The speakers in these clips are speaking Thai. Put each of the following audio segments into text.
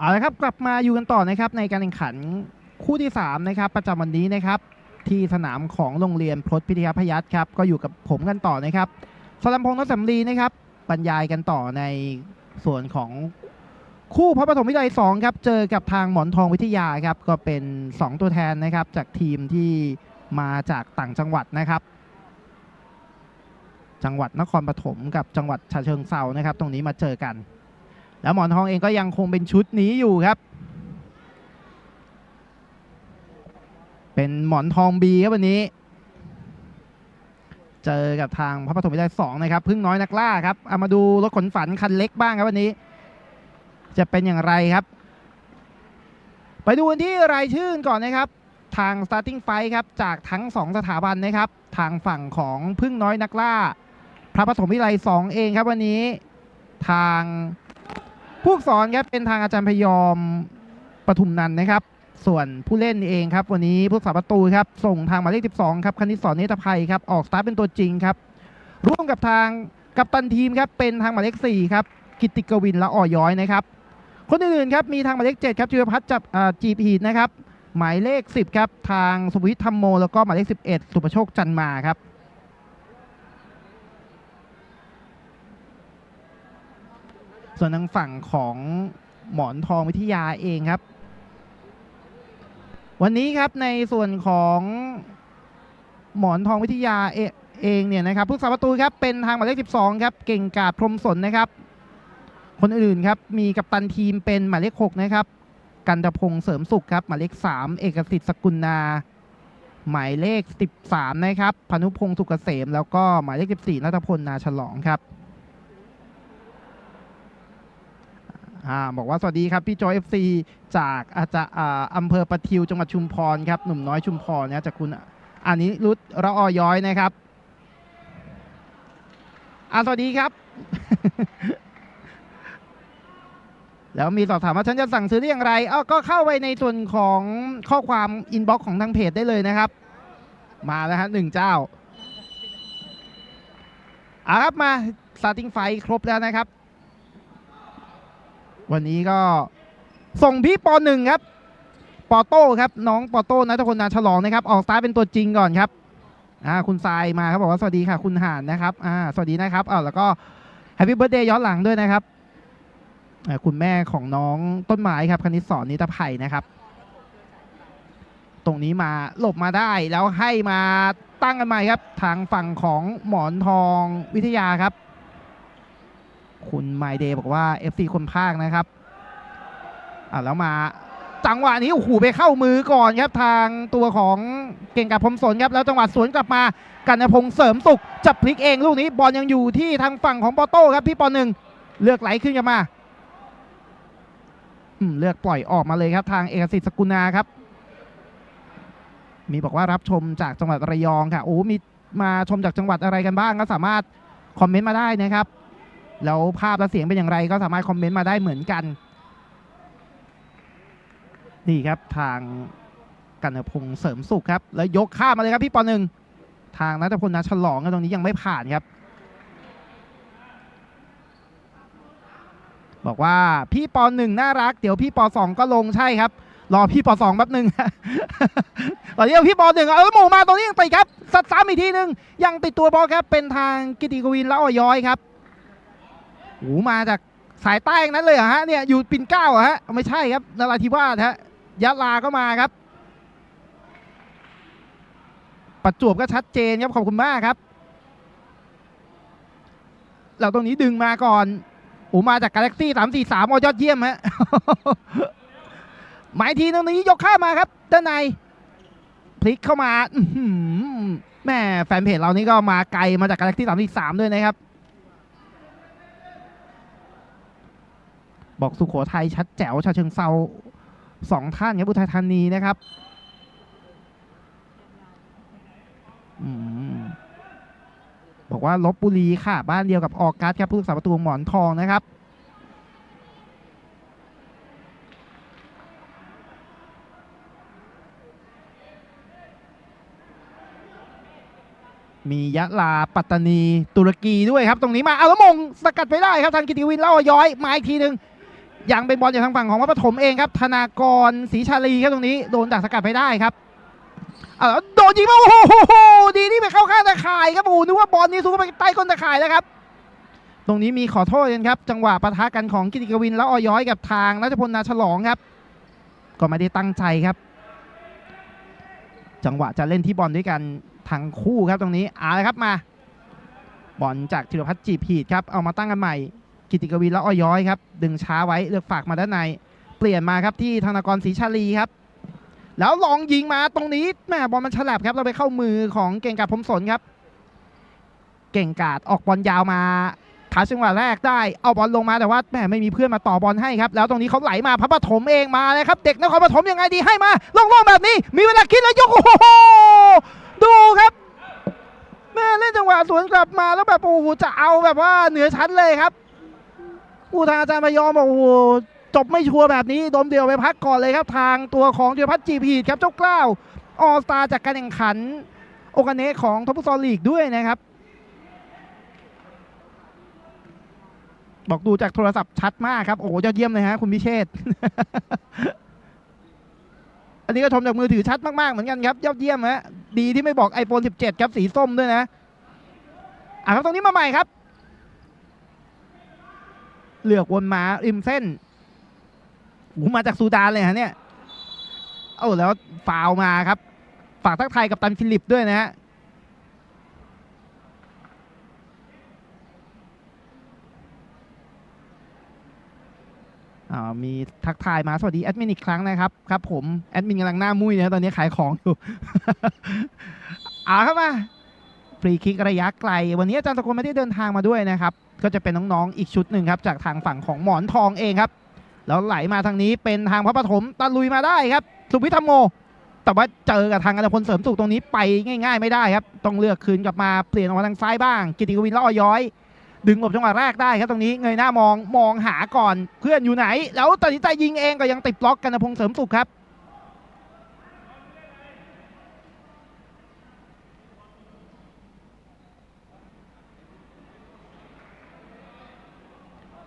เอาละครับกลับมาอยู่กันต่อนะครับในการแข่งขันคู่ที่3นะครับประจำวันนี้นะครับที่สนามของโรงเรียนพลพิทยาพยัคฆ์ครับก็อยู่กับผมกันต่อนะครับสลัมพงษ์นสำลีนะครับบรรยายกันต่อในส่วนของคู่พระปฐมวิทยาลัย2ครับเจอกับทางหมอนทองวิทยาครับก็เป็น 2 ตัวแทนนะครับจากทีมที่มาจากต่างจังหวัดนะครับ จังหวัดนครปฐมกับจังหวัดฉะเชิงเซานะครับ ตรงนี้มาเจอกัน แล้วหมอนทองเองก็ยังคงเป็นชุดนี้อยู่ครับ เป็นหมอนทองบีครับวันนี้ เจอกับทางพระปฐมวิทยาสองนะครับพึ่งน้อยนักล่าครับเอามาดูรถขนฝันคันเล็กบ้างครับวันนี้ จะเป็นอย่างไรครับ ไปดูกันที่รายชื่อกันก่อนนะครับทาง starting fight ครับจากทั้ง 2 สถาบันนะครับ ทางฝั่งของพึ่งน้อยนักล่า พระปฐมวิทยาลัย2เองครับวันนี้ ทาง ผู้สอนครับเป็นทางอาจารย์พยอมปทุมนันนะครับ ส่วนผู้เล่นเองครับ วันนี้ผู้รักษาประตูครับ ส่งทางหมายเลข 12 ครับคณิตสอนเนตรภัยครับ ออกสตาร์ทเป็นตัวจริงครับ ร่วมกับทางกัปตันทีมครับ เป็นทางหมายเลข 4 ครับ กิติกวินและอ่อย้อยนะครับ คนอื่นๆครับ มีทางหมายเลข 7 ครับจิรพัฒน์จับอ่าจีพีนะครับ หมายเลข 10 ครับ ทางสุวิทย์ธรรมโม แล้วก็หมายเลข 11 สุประโชคจันมาครับ ส่วนทางฝั่งของหมอนทองวิทยาเองครับ วันนี้ครับในส่วนของหมอนทองวิทยาเอเองเนี่ยนะครับผู้สาประตูครับเป็นทางหมายเลข 12 ครับ เก่งกาดพรมสนนะครับ คนอื่นครับมีกัปตันทีมเป็นหมายเลข 6 นะครับ กันตพงษ์เสริมสุขครับหมายเลข 3 เอกสิทธิ์สกุลนา หมายเลข 13 นะครับพานุพงศ์สุกเกษมแล้วก็หมายเลข 14นัทพลนาฉลองครับ อ่าบอกว่าสวัสดีครับ พี่จอยเอฟซีจากอาจจะอำเภอประทิวจังหวัดชุมพรครับหนุ่มน้อยชุมพรนะจากคุณอันนี้รุดระออย้อยนะครับอ่าสวัสดีครับ แล้วมีสอบถามว่าฉันจะสั่งซื้อได้อย่างไรอ้าก็เข้าไปในส่วนของข้อความอินบ็อกซ์ของทางเพจได้เลยนะครับ มาแล้วฮะหนึ่งเจ้าอ่าครับมาสตาร์ติ้งไฟครบแล้วนะครับ วันนี้ก็ส่งพี่ปหนึ่งครับปอโต้ครับน้องปอโต้นัทพลนนาฉลองนะครับ ออกสตาร์เป็นตัวจริงก่อนครับอ่าคุณทรายมาครับบอกว่าสวัสดีค่ะ คุณห่านนะครับอ่าสวัสดีนะครับอ้าแล้วก็แฮปปี้เบิร์ดเดย์ย้อนหลังด้วยนะครับอ่าคุณแม่ของน้องต้นไม้ครับคณิตสอนนิตภัยนะครับ ตรงนี้มาหลบมาได้แล้วให้มาตั้งกันใหม่ครับ ทางฝั่งของหมอนทองวิทยาครับ คุณไมเดย์บอกว่า FC คนภาคนะครับอ่าแล้วมาจังหวะนี้โอ้โหไปเข้ามือก่อนครับทางตัวของเก่งกับพรมสนครับแล้วจังหวะสวนกลับมากันพงษ์เสริมสุขจับพลิกเองลูกนี้บอลยังอยู่ที่ทางฝั่งของปอโต้ครับพี่ปอหนึ่งเลือกไหลขึ้นกันมาอืมเลือกปล่อยออกมาเลยครับทางเอกสิทธิ์สกุลนาครับ มีบอกว่ารับชมจากจังหวัดระยองค่ะโอ้มีมาชมจากจังหวัดอะไรกันบ้างก็สามารถคอมเมนต์มาได้นะครับ แล้วภาพและเสียงเป็นอย่างไรก็สามารถคอมเมนต์มาได้เหมือนกัน นี่ครับทางกันพงษ์เสริมสุขครับ แล้วยกข้ามมาเลยครับพี่ปอหนึ่งทางนัทพลนาฉลองตรงนี้ยังไม่ผ่านครับ บอกว่าพี่ปอหนึ่งน่ารัก เดี๋ยวพี่ปอสองก็ลงใช่ครับรอพี่ปอสองแป๊บหนึ่งตอนนี้พี่ปอหนึ่งเอาหมูมาตรงนี้ยังติดครับสัดซ้ำอีกทีหนึ่งยังติดตัวบอลครับเป็นทางกิติกวินและออยย้อยครับ โอ้มาจากสายใต้นั้นเลยเหรอฮะเนี่ยอยู่ปิ่นเก้าเหรอฮะไม่ใช่ครับนราธิวาสฮะยะลาก็มาครับ ประจวบก็ชัดเจนครับขอบคุณมากครับเราตรงนี้ดึงมาก่อนโอ้มาจากกาแล็กซี่สามสี่สามยอดเยี่ยมฮะหมายทีตรงนี้ยกข้ามาครับ ด้านในพลิกเข้ามาอืแม่แฟนเพจเรานี่ก็มาไกลมาจากกาแล็กซี่สามสี่สามด้วยนะครับ บอกสุขโขทัยชัดแจ๋วชาเชิงเซาสองท่านครับอุทัยธานีนะครับอบอกว่าลบบุรีค่ะ บ้านเดียวกับออกการ์ดครับผู้รักษาประตูหมอนทองนะครับมียะลาปัตตานีตุรกีด้วยครับ ตรงนี้มาเอาแล้วมงสกัดไปได้ครับทางกิติวินเล่าย้อยมาอีกทีหนึ่ง ยังเป็นบอลจากทางฝั่งของวัดปฐมเองครับธนากรศรีชาลีครับตรงนี้โดนดักสกัดไปได้ครับเอาแล้วโดนยิงมาโอ้โหดีที่ไปเข้าข้างตะข่ายครับโอ้โหนึกว่าบอลนี้สู้ไปใต้ก้นตะข่ายแล้วครับ ตรงนี้มีขอโทษกันครับ จังหวะปะทะกันของกิติกวินแล้วออย้อยกับทางรัชพลนาฉลองครับ ก็ไม่ได้ตั้งใจครับ จังหวะจะเล่นที่บอลด้วยกันทั้งคู่ครับตรงนี้เอาละครับมา บอลจากธีรพัฒน์จีบหีดครับเอามาตั้งกันใหม่ กิติกวินและอ้อยย้อยครับ ดึงช้าไว้เลือกฝากมาด้านใน เปลี่ยนมาครับที่ธนากรศรีชาลีครับ แล้วลองยิงมาตรงนี้แม่บอลมันฉลับครับเราไปเข้ามือของเก่งกาจพรมสนครับ เก่งกาดออกบอลยาวมาขาจังหวะแรกได้เอาบอลลงมาแต่ว่าแหมไม่มีเพื่อนมาต่อบอลให้ครับ แล้วตรงนี้เขาไหลมาพระปฐมเองมาเลยครับ เด็กนครปฐมยังไงดีให้มาลงๆแบบนี้ มีเวลาคิดแล้วยกโอ้โหดูครับแม่เล่นจังหวะสวนกลับมาแล้วแบบโอ้โหจะเอาแบบว่าเหนือชั้นเลยครับ อู้ทางอาจารย์พยอมบอกโอ้โหจบไม่ชัวร์แบบนี้โดมเดียวไปพักก่อนเลยครับทางตัวของธีรพัฒจีพีดครับเจ้ากล้าวออสตาจากการแข่งขัน โอกาเนะของท็อปฟุตซอลลีกด้วยนะครับ บอกดูจากโทรศัพท์ชัดมากครับ โอ้โหยอดเยี่ยมเลยฮะคุณพิเชษฐ์อันนี้ก็ชมจากมือถือชัดมากๆเหมือนกันครับยอดเยี่ยมฮะดีที่ไม่บอก iPhone 17 ครับสีส้มด้วยนะอะครับตรงนี้มาใหม่ครับ เลือกวนมาริมเส้นหูมาจากซูดานเลยฮะเนี่ยเอาแล้วฟาวมาครับ ฝากทักไทยกับตันฟิลิปด้วยนะฮะอ่ามีทักทายมาสวัสดีแอดมินอีกครั้งนะครับครับผมแอดมินกำลังหน้ามุ้ยนะตอนนี้ขายของอยู่อ่าเข้ามาฟรีคิกระยะไกล วันนี้อาจารย์ตะโกนไม่ได้เดินทางมาด้วยนะครับ ก็จะเป็นน้องๆอีกชุดหนึ่งครับจากทางฝั่งของหมอนทองเองครับแล้วไหลมาทางนี้เป็นทางพระปฐมตะลุยมาได้ครับ สุพิธรรมโม แต่ว่าเจอกับทางอันพลเสริมสุขตรงนี้ไปง่าย ๆ ไม่ได้ครับ ต้องเลือกคืนกลับมาเปลี่ยนออกมาทางซ้ายบ้าง กิติกวินละอย้อย ดึงหลบจังหวะแรกได้ครับตรงนี้เงยหน้ามองมองหาก่อนเพื่อนอยู่ไหน แล้วตัดสินใจยิงเองก็ยังติดบล็อกกันนะพงเสริมสุขครับ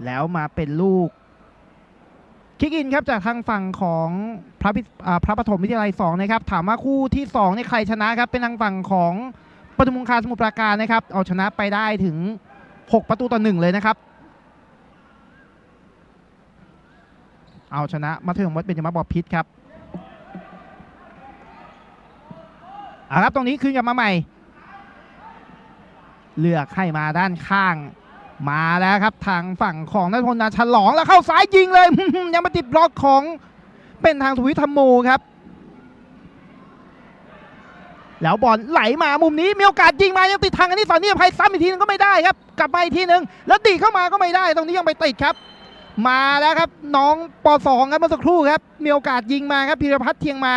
แล้วมาเป็นลูกคิกอินครับจากทางฝั่งของพระพิพระปฐมวิทยาลัย2นะครับถามว่าคู่ที่2เนี่ใครชนะครับเป็นทางฝั่งของปทุมคงคาสมุทรปราการนะครับ เอาชนะไปได้ถึง 6 ประตูต่อหนึ่งเลยนะครับ เอาชนะมัธยมวัดเบญจมาบอพิษครับอาครับตรงนี้คืนกลับมาใหม่ เลือกให้มาด้านข้าง มาแล้วครับทางฝั่งของนัทพลนาฉลองแล้วเข้าซ้ายยิงเลย ยังมาติดบล็อกของเป็นทางทวิธรรมโมครับ แล้วบอลไหลมามุมนี้มีโอกาสยิงมายังติดทางอันนี้สอนนี่ภัยซ้ำอีกทีนึงก็ไม่ได้ครับ กลับมาอีกทีนึงแล้วดีเข้ามาก็ไม่ได้ตรงนี้ยังไปติดครับ มาแล้วครับ น้องปสองครับเมื่อสักครู่ครับ มีโอกาสยิงมาครับพีรพัฒน์เทียงมา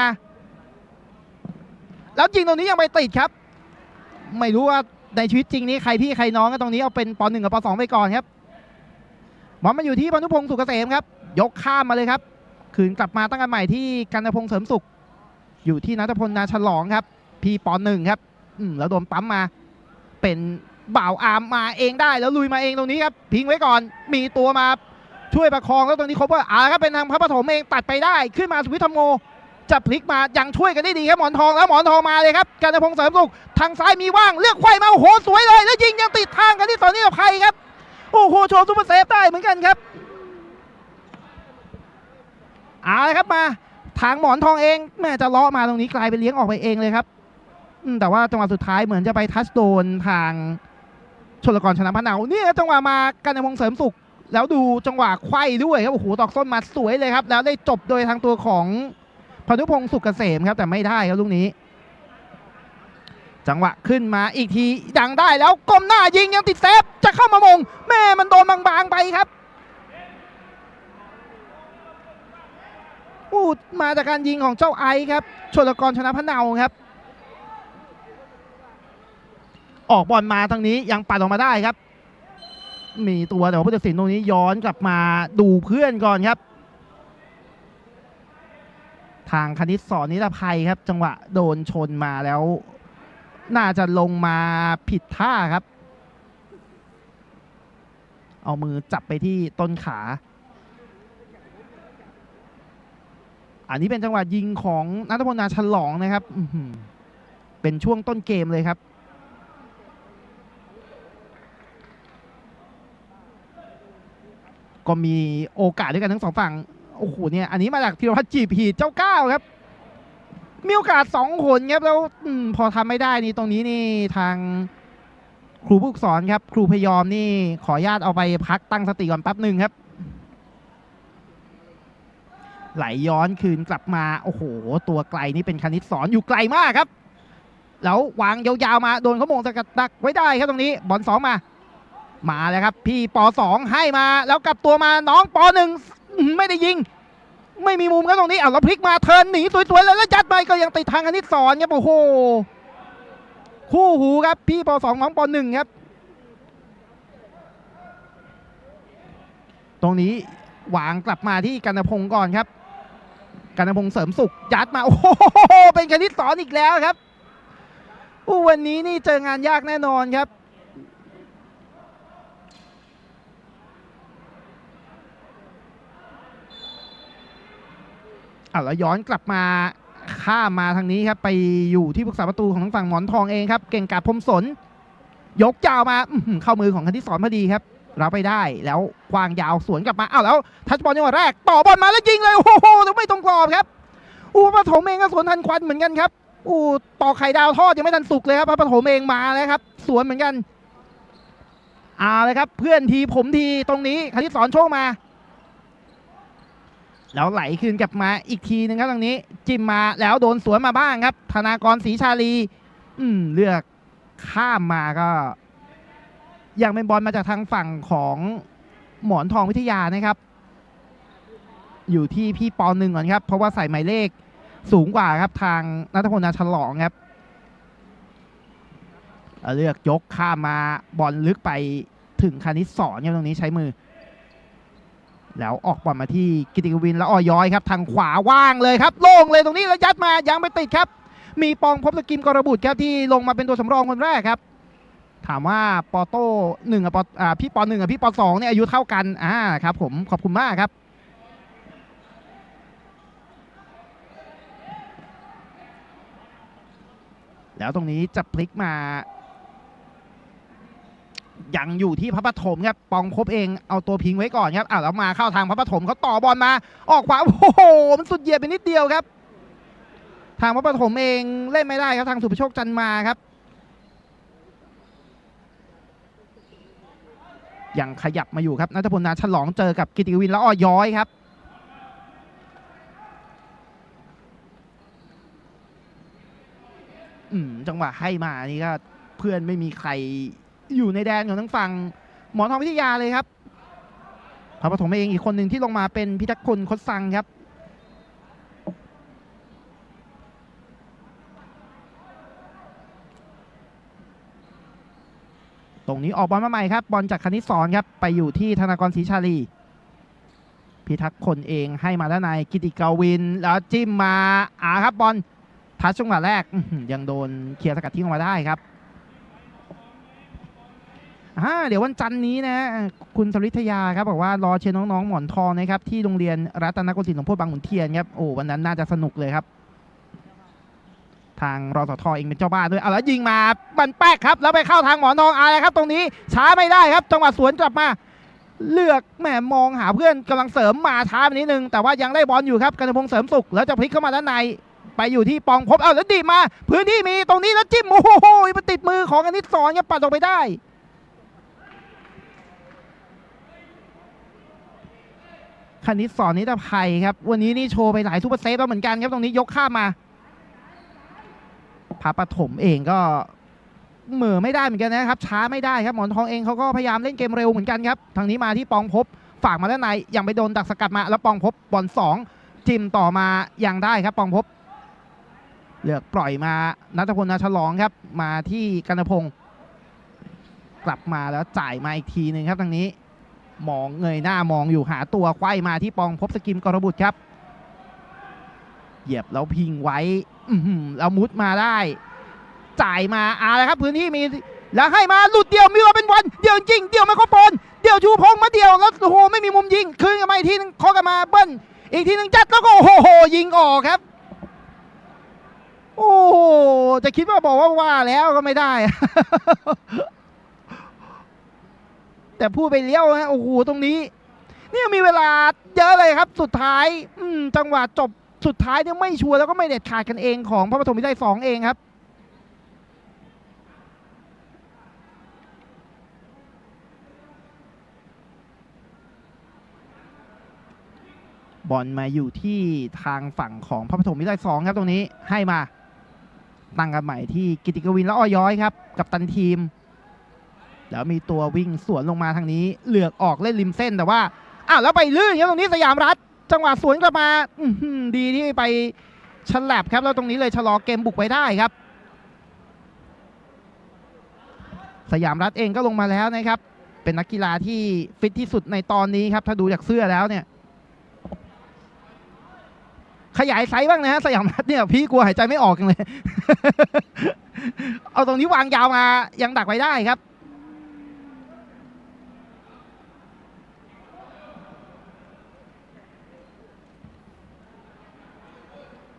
แล้วยิงตรงนี้ยังไปติดครับ ไม่รู้ว่า ในชีวิตจริงนี้ใครพี่ใครน้องก็ตรงนี้เอาเป็นปหนึ่งกับปสองไปก่อนครับบอลมาอยู่ที่พนุพงศ์สุกเกษมครับ ยกข้ามมาเลยครับ คืนกลับมาตั้งกันใหม่ที่กันพงศ์เสริมสุข อยู่ที่นัทพลนาฉลองครับ พี่ปหนึ่งครับ อืมแล้วโดนปั๊มมา เป็นบ่าวอามมาเองได้แล้วลุยมาเองตรงนี้ครับพิงไว้ก่อน มีตัวมาช่วยประคองแล้วตรงนี้ครบว่าอ่าครับเป็นทางพระปฐมเองตัดไปได้ขึ้นมาสุวิทธรรมโม จะพลิกมายังช่วยกันได้ดีครับหมอนทองแล้วหมอนทองมาเลยครับกันพงศ์เสริมสุขทางซ้ายมีว่างเลือกไขว้มาโอ้โหสวยเลย แล้วยิงยังติดทางกันที่ตอนนี้กับใครครับโอ้โหโชว์ซูเปอร์เซฟได้เหมือนกันครับเอาเลยครับมาทางหมอนทองเองแม่จะเลาะมาตรงนี้กลายเป็นเลี้ยงออกไปเองเลยครับแต่ว่าจังหวะสุดท้ายเหมือนจะไปทัชโดนทางชลกรชนะพะเนาเนี่ยจังหวะมากันพงษ์เสริมสุข แล้วดูจังหวะไขว้ด้วยครับโอ้โหตอกส้นมาสวยเลยครับ แล้วได้จบโดยทางตัวของ พนุพงศ์สุกเกษมครับแต่ไม่ได้ครับลูกนี้ จังหวะขึ้นมาอีกทียังได้แล้วก้มหน้ายิงยังติดเซฟจะเข้ามามง แม่มันโดนบางๆไปครับอู้มาจากการยิงของเจ้าไอครับชลกรชนะพะเนาครับ ออกบอลมาทางนี้ยังปัดออกมาได้ครับ มีตัวแต่ว่าผู้ตัดสินตรงนี้ย้อนกลับมาดูเพื่อนก่อนครับ ทางคณิตสอนนิรภัยครับ จังหวะโดนชนมาแล้ว น่าจะลงมาผิดท่าครับ เอามือจับไปที่ต้นขา อันนี้เป็นจังหวะยิงของนัทพลนาฉลองนะครับเป็นช่วงต้นเกมเลยครับก็มีโอกาสด้วยกันทั้งสองฝั่ง โอ้โหเนี่ยอันนี้มาจากธีรพัฒน์จีบหีดเจ้าก้าวครับ มีโอกาสสองคนครับแล้วอพอทำไม่ได้นี่ตรงนี้นี่ทางครูผู้สอนครับ ครูพยอมนี่ขออนุญาตเอาไปพักตั้งสติก่อนแป๊บหนึ่งครับ ไหลย้อนคืนกลับมาโอ้โห ตัวไกลนี่เป็นคณิตสอนอยู่ไกลมากครับ แล้ววางยาวๆมาโดนเขาโมงสกัดดักไว้ได้ครับตรงนี้บอลสองมา มาแล้วครับ พี่ปอสองให้มาแล้วกลับตัวมาน้องปอหนึ่ง ไม่ได้ยิง ไม่มีมุมครับตรงนี้เอาแล้วพลิกมาเทินหนีสวยๆเลยแล้วยัดไปก็ยังติดทางคณิตสอนครับโอ้โหคู่หูครับพี่ปสองน้องปหนึ่งครับ ตรงนี้วางกลับมาที่กันพงศ์ก่อนครับกันพงศ์เสริมสุขยัดมาโอ้โหเป็นคณิตสอนอีกแล้วครับอู้วันนี้นี่เจองานยากแน่นอนครับ อะแล้วย้อนกลับมาข้ามมาทางนี้ครับ ไปอยู่ที่ปรึกษาประตูของทางฝั่งหมอนทองเองครับ เก่งกาพรมสน ยกยาวมาเข้ามือของคันที่สอนพอดีครับรับไปได้แล้วควางยาวสวนกลับมาอ้าวแล้ว ทัชบอลจังหวะแรก ต่อบอลมาแล้วยิงเลยโอ้โหแต่ไม่ตรงกรอบครับอู้ปฐมเองก็สวนทันควันเหมือนกันครับอู้ต่อไข่ดาวทอดยังไม่ทันสุกเลยครับปฐมเองมาแล้วครับ สวนเหมือนกันเอาเลยครับ เพื่อนทีผมทีตรงนี้คันที่สอนโชคมา แล้วไหลคืนกลับมาอีกทีหนึงครับตรงนี้ จิ้มมาแล้วโดนสวนมาบ้างครับ ธนากรศรีชาลี อืมเลือกข้ามมาก็ ยังเป็นบอลมาจากทางฝั่งของหมอนทองวิทยานะครับ อยู่ที่พี่ปอหนึ่งก่อนครับ เพราะว่าใส่หมายเลขสูงกว่าครับ ทางนัทพลนาฉลองครับเอาเลือกยกข้ามมาบอลลึกไปถึงคานิสสอนครับตรงนี้ใช้มือ แล้วออกบอลมาที่กิติกวินแล้วออยอยครับ ทางขวาว่างเลยครับ โล่งเลยตรงนี้แล้วยัดมายังไม่ติดครับ มีปองพบสกิมกรบุตรครับที่ลงมาเป็นตัวสำรองคนแรกครับ ถามว่าปอโต้หนึ่งกับปอพี่ปอหนึ่งกับพี่ปอสองเนี่ยอายุเท่ากันอ่าครับผมขอบคุณมากครับแล้วตรงนี้จะพลิกมา ยังอยู่ที่พระปฐมครับปองพบเองเอาตัวพิงไว้ก่อนครับอ่าวแล้วมาเข้าทางพระปฐมเขาต่อบอลมา ออกขวาโอ้โหมันสุดเหยียดไปนิดเดียวครับ ทางพระปฐมเองเล่นไม่ได้ครับทางสุภโชคจันมาครับยังขยับมาอยู่ครับนัทพลนาฉลองเจอกับกิติวินแล้วอ้อย้อยครับอืมจังหวะให้มานี่ก็เพื่อนไม่มีใคร อยู่ในแดนของทั้งฝั่งหมอทองวิทยาเลยครับพระปฐมเองอีกคนหนึ่งที่ลงมาเป็นพิทักษ์คนคดซังครับตรงนี้ออกบอลมาใหม่ครับบอลจากคณิตสอนครับไปอยู่ที่ธนากรศรีชาลี พิทักษ์คนเองให้มาด้านในกิติกาวิน แล้วจิ้มมาอาครับบอลทัชช่วงหวะแรกยังโดนเคลียร์สกัดทิ้งออกมาได้ครับ อ่าเดี๋ยววันจันทร์นี้นะคุณสริธยาครับบอกว่ารอเชียร์น้องๆหมอนทองนะครับที่โรงเรียนรัตนโกสินทร์หลวงพ่อบางขุนเทียนครับโอ้วันนั้นน่าจะสนุกเลยครับ ทางรอสทเองเป็นเจ้าบ้านด้วยเอาแล้วยิงมาบันแป๊กครับ แล้วไปเข้าทางหมอนทองอะไรครับ ตรงนี้ช้าไม่ได้ครับ จังหวะสวนกลับมา เลือกแหมมองหาเพื่อนกำลังเสริมมาช้าไปนิดนึง แต่ว่ายังได้บอลอยู่ครับกันพงษ์เสริมสุขแล้วจะพลิกเข้ามาด้านในไปอยู่ที่ปองพบเอาแล้วดีมา พื้นที่มีตรงนี้แล้วจิ้มโอ้โหมันติดมือของอนิสสอนครับปัดออกไปได้ คณิตสอนนิตภัยครับ วันนี้นี่โชว์ไปหลายซูเปอร์เซฟแล้วเหมือนกันครับตรงนี้ยกข้ามมาพระปฐมเองก็เหม่อไม่ได้เหมือนกันนะครับ ช้าไม่ได้ครับหมอนทองเองเขาก็พยายามเล่นเกมเร็วเหมือนกันครับทางนี้มาที่ปองพบฝากมาด้านในยังไปโดนดักสกัดมาแล้วปองพบบอลสองจิ้มต่อมายังได้ครับปองพบเลือกปล่อยมานัทพลนาฉลองครับ มาที่กันพงศ์กลับมาแล้วจ่ายมาอีกทีหนึ่งครับทางนี้ มองเงยหน้ามองอยู่หาตัวไขว้มาที่ปองพบสกิมกรบุตรครับ เหยียบแล้วพิงไว้แล้วมุดมาได้ จ่ายมาอาแล้วครับพื้นที่มีแล้วให้มาหลุดเดียวมีว่าเป็นวันเดียวจริงเดียวไมโครโฟนเดียวชูพงมาเดียวแล้วโอ้โหไม่มีมุมยิงคืนกันมาอีกทีนึงเคอกันมาเบิ้ลอีกทีหนึ่งจัดแล้วก็โอ้โหยิงออกครับ โอ้โหจะคิดว่าบอกว่าว่าแล้วก็ไม่ได้ แต่พูดไปเลี้ยวนะโอ้โหตรงนี้เนี่ยมีเวลาเยอะเลยครับ สุดท้าย อืจังหวะจบสุดท้ายเนี่ยไม่ชัวร์แล้วก็ไม่เด็ดขาดกันเองของพระปฐมวิทยสองเองครับบอลมาอยู่ที่ทางฝั่งของพระปฐมวิทยสองครับตรงนี้ให้มา ตั้งกันใหม่ที่กิติกวินและอ้อย้อยครับ กับตันทีม แล้วมีตัววิ่งสวนลงมาทางนี้ เหลือกออกเล่นริมเส้นแต่ว่าอ้าวแล้วไปลื่นครับตรงนี้สยามรัฐ จังหวะสวนกลับมาดีที่ไปฉลับครับแล้วตรงนี้เลยชะลอเกมบุกไว้ได้ครับ สยามรัฐเองก็ลงมาแล้วนะครับ เป็นนักกีฬาที่ฟิตที่สุดในตอนนี้ครับ ถ้าดูจากเสื้อแล้วเนี่ย ขยายไซส์บ้างนะฮะสยามรัฐเนี่ยพี่กลัวหายใจไม่ออกจังเลย เอาตรงนี้วางยาวมายังดักไว้ได้ครับ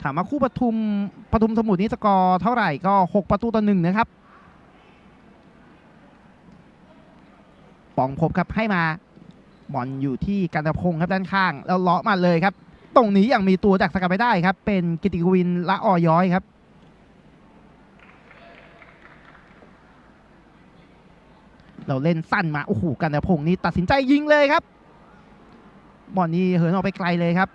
ามว่าคู่ปทุมปทุมสมุทรนี้สกอร์เท่าไหร่ก็ 6 ประตูต่อหนึ่งนะครับปองพบครับให้มาบอลอยู่ที่กันตะพงครับด้านข้าง แล้วเลาะมาเลยครับ ตรงนี้ยังมีตัวจากสกัดไปได้ครับ เป็นกิติกวินละออย้อยครับเราเล่นสั้นมา โอ้โหกันตะพงนี่ตัดสินใจยิงเลยครับ บอลนี้เหินออกไปไกลเลยครับ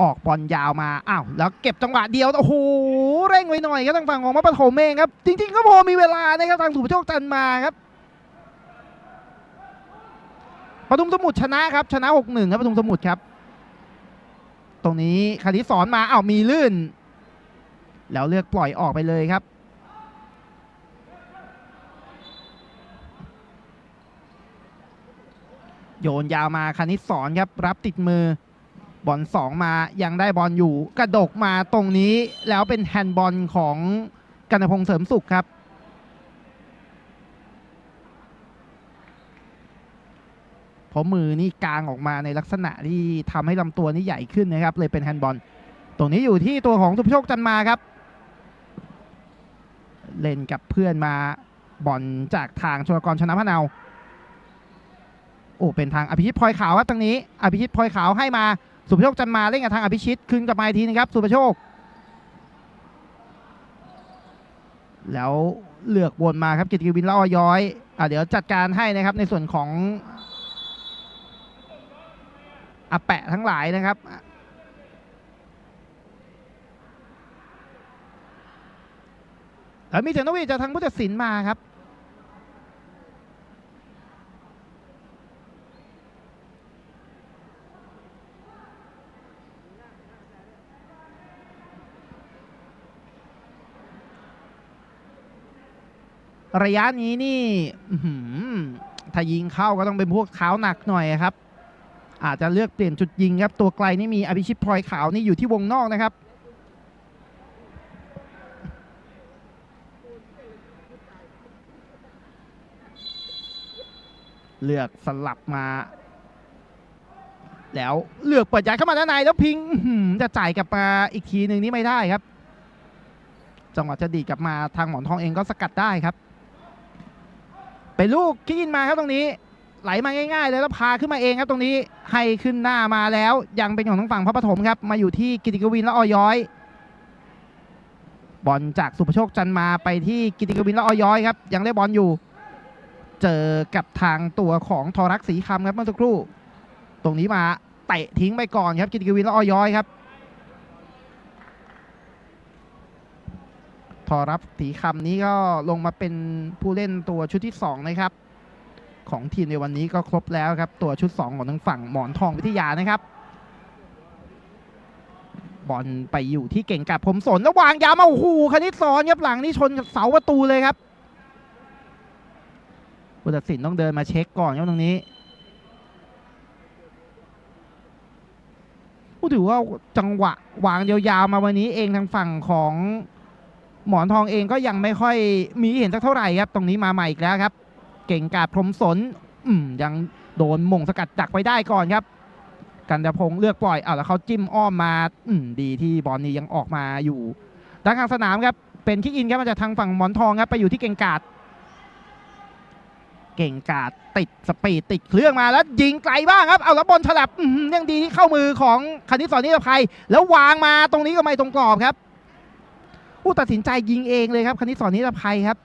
ออกบอลยาวมา อ้าวแล้วเก็บจังหวะเดียว โอ้โห เร่งไว้หน่อยครับทางฝั่งของมาปฐมเองครับ จริง ๆ ก็พอมีเวลานะครับทางสุภโชคจันมาครับปทุมสมุทรชนะครับ ชนะ 6-1 ครับปทุมสมุทรครับ ตรงนี้คณิสอนมาอ้าวมีลื่น แล้วเลือกปล่อยออกไปเลยครับโยนยาวมาคณิสอนครับ รับติดมือ บอลสองมายังได้บอลอยู่ กระดกมาตรงนี้แล้วเป็นแฮนด์บอลของกันพงษ์เสริมสุขครับ เพราะมือนี่กลางออกมาในลักษณะที่ทำให้ลำตัวนี่ใหญ่ขึ้นนะครับ เลยเป็นแฮนด์บอล ตรงนี้อยู่ที่ตัวของสุภโชคจันมาครับ เล่นกับเพื่อนมาบอลจากทางชลกรชนะพะเนาโอ้เป็นทางอภิชิตพลอยขาวครับตรงนี้ อภิชิตพลอยขาวให้มา สุภโชคจันมาเล่นกับทางอภิชิตคืนกลับมาอีกทีนึงครับ สุภโชค แล้วเลือกวนมาครับกิติวินล่อย้อยอะเดี๋ยวจัดการให้นะครับในส่วนของอาแปะทั้งหลายนะครับแล้วมีเสียงนวีจากทางผู้ตัดสินมาครับ ระยะนี้นี่ถ้ายิงเข้าก็ต้องเป็นพวกเท้าหนักหน่อยครับ อาจจะเลือกเปลี่ยนจุดยิงครับ ตัวไกลนี่มีอภิชิตพลอยขาวนี่อยู่ที่วงนอกนะครับ เลือกสลับมา แล้วเลือกเปิดยัดเข้ามาด้านในแล้วพิงจะจ่ายกลับมาอีกทีหนึ่งนี่ไม่ได้ครับ จังหวะจะดีกลับมาทางหมอนทองเองก็สกัดได้ครับ เป็นลูกคิกอินมาครับตรงนี้ ไหลมาง่ายๆเลยแล้วพาขึ้นมาเองครับตรงนี้ให้ขึ้นหน้ามาแล้ว ยังเป็นของทางฝั่งพระปฐมครับ มาอยู่ที่กิติกวินและออย้อยบอลจากสุภโชคจันมาไปที่กิติกวินและออย้อยครับ ยังได้บอลอยู่ เจอกับทางตัวของทอรักสีคำครับเมื่อสักครู่ ตรงนี้มาเตะทิ้งไปก่อนครับกิติกวินและออย้อยครับ อรับสีคำนี้ก็ลงมาเป็นผู้เล่นตัวชุดที่สองนะครับ ของทีมในวันนี้ก็ครบแล้วครับ ตัวชุด 2 ของทางฝั่งหมอนทองวิทยานะครับ บอลไปอยู่ที่เก่งกับผมสนแล้ววางยาวมาโอ้โหคณิตสอนครับหลังนี่ชนเสาประตูเลยครับผู้ตัดสินต้องเดินมาเช็คก่อนครับตรงนี้ผู้ถือว่าจังหวะวางยาวๆมาวันนี้เองทางฝั่งของ หมอนทองเองก็ยังไม่ค่อยมีเห็นสักเท่าไหร่ครับ ตรงนี้มาใหม่อีกแล้วครับ เก่งกาดพรมสนอืมยังโดนม่งสกัดจักไปได้ก่อนครับ กันดพงศ์เลือกปล่อยเอาแล้วเขาจิ้มอ้อมมา อืมดีที่บอลนี้ยังออกมาอยู่ด้านข้างสนามครับ เป็นคิกอินครับมาจากทางฝั่งหมอนทองครับไปอยู่ที่เก่งกาดเก่งกาดติดสปีดติดเครื่องมาแล้วยิงไกลบ้างครับ เอาแล้วบอลฉลับยังดีที่เข้ามือของคณิตสอนนิรภัย แล้ววางมาตรงนี้ก็ไม่ตรงกรอบครับ ผู้ตัดสินใจยิงเองเลยครับคณิตสอนนิรภัยครับ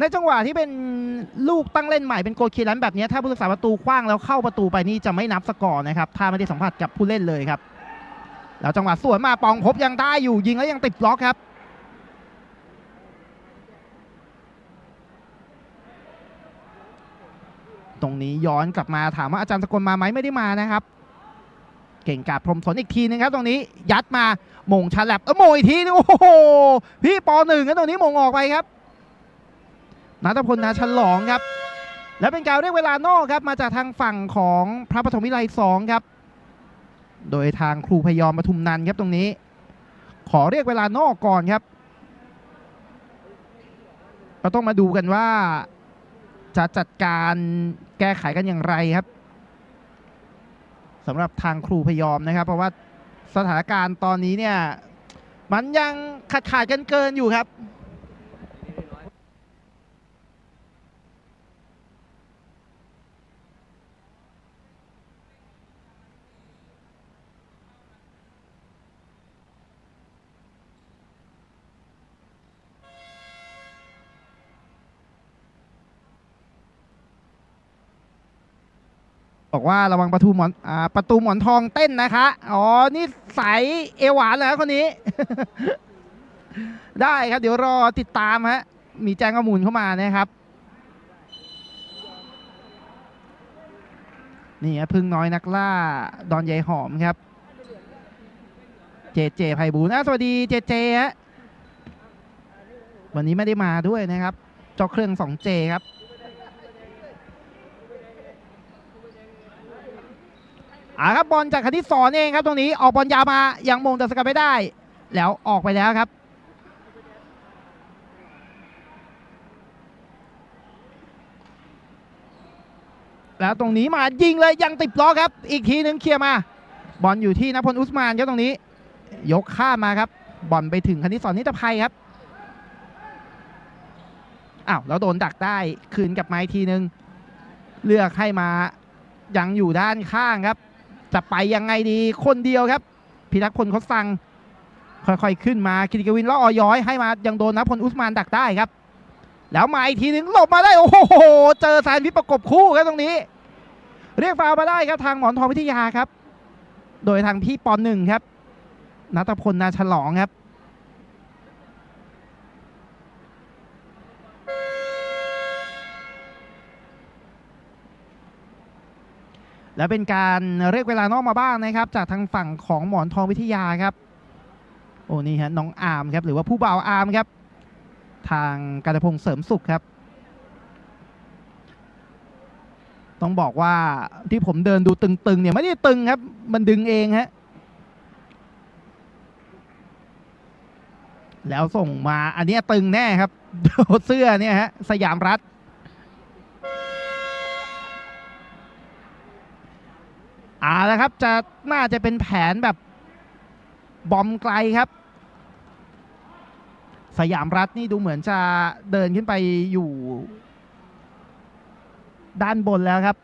ในจังหวะที่เป็นลูกตั้งเล่นใหม่เป็นโกลคีรันแบบนี้ถ้าผู้รักษาประตูคว้างแล้วเข้าประตูไปนี่จะไม่นับสกอร์นะครับ ถ้าไม่ได้สัมผัสกับผู้เล่นเลยครับ แล้วจังหวะสวนมาปองพบยังได้อยู่ยิงแล้วยังติดล็อกครับตรงนี้ย้อนกลับมาถามว่าอาจารย์สกลมาไหมไม่ได้มานะครับ เก่งกาดพรมสนอีกทีนึงครับตรงนี้ยัดมามงฉลับเออโมงอีกทีนึงโอ้โหพี่ปอหนึ่งครับตรงนี้มงออกไปครับนัทพลนาฉลองครับ และเป็นการเรียกเวลานอกครับมาจากทางฝั่งของพระปฐมวิไลสองครับ โดยทางครูพยอมปทุมนันครับตรงนี้ ขอเรียกเวลานอกก่อนครับเราต้องมาดูกันว่าจะจัดการแก้ไขกันอย่างไรครับ สำหรับทางครูพยอมนะครับ เพราะว่าสถานการณ์ตอนนี้เนี่ย มันยังขาดขาดกันเกินอยู่ครับ ว่าระวังประตูหมอนอ่าประตูหมอนทองเต้นนะคะ อ๋อ นี่สายเอวหวานเหรอคนนี้ ได้ครับ เดี๋ยวรอติดตามฮะ มีแจ้งข้อมูลเข้ามานะครับ นี่ฮะพึ่งน้อยนักล่า ดอนใยหอมครับ เจเจไพบูลย์อะสวัสดีเจเจฮะวันนี้ไม่ได้มาด้วยนะครับเจ้าเครื่อง 2J ครับ อ่าครับบอลจากคณิตสอนเองครับตรงนี้ออกบอลยาวมายังมงแต่สกัดไม่ได้ แล้วออกไปแล้วครับ แล้วตรงนี้มายิงเลยยังติดล้อครับ อีกทีหนึ่งเคลียร์มา บอลอยู่ที่นพลอุสมานครับตรงนี้ ยกข้ามมาครับบอลไปถึงคณิตสอนนิตภัยครับอ้าวแล้วโดนดักได้คืนกลับมาอีกทีหนึ่งเลือกให้มายังอยู่ด้านข้างครับ จะไปยังไงดีคนเดียวครับพิทักษ์พลเขาสั่งค่อยๆขึ้นมาคิติกวินล่อออย้อยให้มายังโดนนะพลอุสมานดักได้ครับ แล้วมาอีกทีหนึงหลบมาได้โอ้โหเจอแซนวิประกบคู่ครับตรงนี้ เรียกฟาวมาได้ครับทางหมอนทองวิทยาครับ โดยทางพี่ปอนหนึ่งครับนัทพลนาฉลองครับ แล้วเป็นการเรียกเวลานอกมาบ้างนะครับ จากทางฝั่งของหมอนทองวิทยาครับ โอ้นี่ฮะน้องอาร์มครับหรือว่าผู้บ่าวอาร์มครับ ทางการพงษ์เสริมสุขครับ ต้องบอกว่าที่ผมเดินดูตึงๆเนี่ยไม่ได้ตึงครับ มันดึงเองฮะแล้วส่งมาอันนี้ตึงแน่ครับเสื้อเนี่ยฮะสยามรัฐ อ่าแล้วครับจะน่าจะเป็นแผนแบบบอมไกลครับ สยามรัฐนี่ดูเหมือนจะเดินขึ้นไปอยู่ ด้านบนแล้วครับ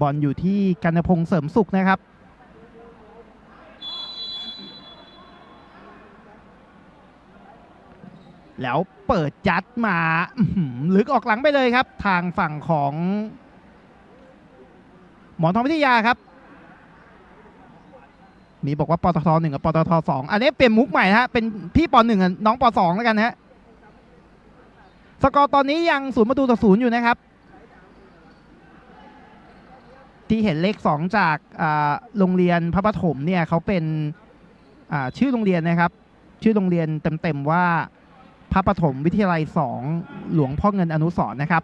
บอลอยู่ที่กันพงษ์เสริมสุขนะครับ แล้วเปิดยัดมาลึกออกหลังไปเลยครับ ทางฝั่งของ หมอทองวิทยาครับมีบอกว่าปตทหนึ่งกับปตทสองอันนี้เปลี่ยนมุกใหม่นะฮะเป็นพี่ปหนึ่งกับน้องปสองแล้วกันนะฮะสกอร์ตอนนี้ยังศูนย์ประตูต่อศูนย์อยู่นะครับ ที่เห็นเลขสองจากโรงเรียนพระปฐมเนี่ยเขาเป็นชื่อโรงเรียนนะครับ ชื่อโรงเรียนเต็มๆว่าพระปฐมวิทยาลัยสองหลวงพ่อเงินอนุสรนะครับ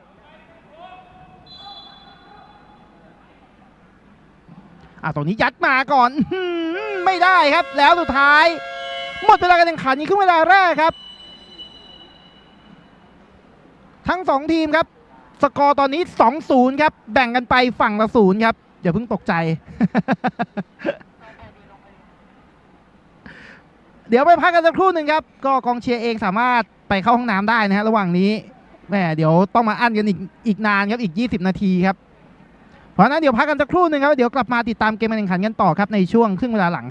อะตรงนี้ยัดมาก่อนไม่ได้ครับ แล้วสุดท้าย หมดเวลาการแข่งขันนี้ครึ่งเวลาแรกครับ ทั้ง2ทีมครับ สกอร์ตอนนี้ 2-0 ครับ แบ่งกันไปฝั่งละศูนย์ครับอย่าเพิ่งตกใจ เดี๋ยวไปพักกันสักครู่หนึ่งครับ ก็กองเชียร์เองสามารถไปเข้าห้องน้ำได้นะฮะระหว่างนี้แหมเดี๋ยวต้องมาอั้นกันอีกอีกนานครับอีก 20 นาทีครับ เพราะนั้นเดี๋ยวพักกันสักครู่หนึ่งครับเดี๋ยวกลับมาติดตามเกมการแข่งขันกันต่อครับในช่วงครึ่งเวลาหลัง